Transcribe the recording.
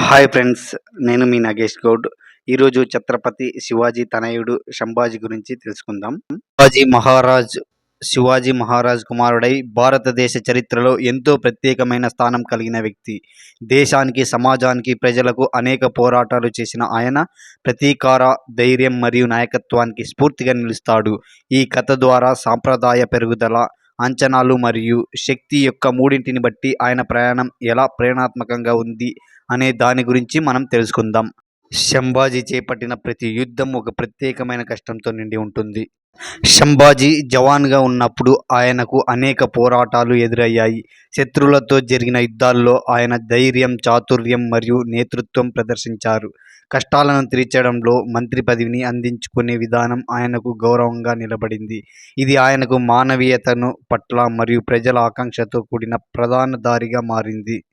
Hi friends నేను మీ నాగేష్ గౌడ్. ఈరోజు ఛత్రపతి శివాజీ తనయుడు సంభాజీ గురించి తెలుసుకుందాం. శివాజీ మహారాజ్ శివాజీ మహారాజ్ కుమారుడై భారతదేశ చరిత్రలో ఎంతో ప్రత్యేకమైన స్థానం కలిగిన వ్యక్తి. దేశానికి సమాజానికి ప్రజలకు అనేక పోరాటాలు చేసిన ఆయన ప్రతీకార ధైర్యం మరియు నాయకత్వానికి స్ఫూర్తిగా నిలుస్తాడు. ఈ కథ ద్వారా సాంప్రదాయ పెరుగుదల అంచనాలు మరియు శక్తి యొక్క మూడింటిని బట్టి ఆయన ప్రయాణం ఎలా ప్రేరణాత్మకంగా ఉంది అనే దాని గురించి మనం తెలుసుకుందాం. శంభాజీ చేపట్టిన ప్రతి యుద్ధం ఒక ప్రత్యేకమైన కష్టంతో నిండి ఉంటుంది. శంభాజీ జవాన్గా ఉన్నప్పుడు ఆయనకు అనేక పోరాటాలు ఎదురయ్యాయి. శత్రువులతో జరిగిన యుద్ధాల్లో ఆయన ధైర్యం చాతుర్యం మరియు నేతృత్వం ప్రదర్శించారు. కష్టాలను తీర్చడంలో మంత్రి పదవిని అందించుకునే విధానం ఆయనకు గౌరవంగా నిలబడింది. ఇది ఆయనకు మానవీయతను పట్ల మరియు ప్రజల ఆకాంక్షతో కూడిన ప్రధాన దారిగా మారింది.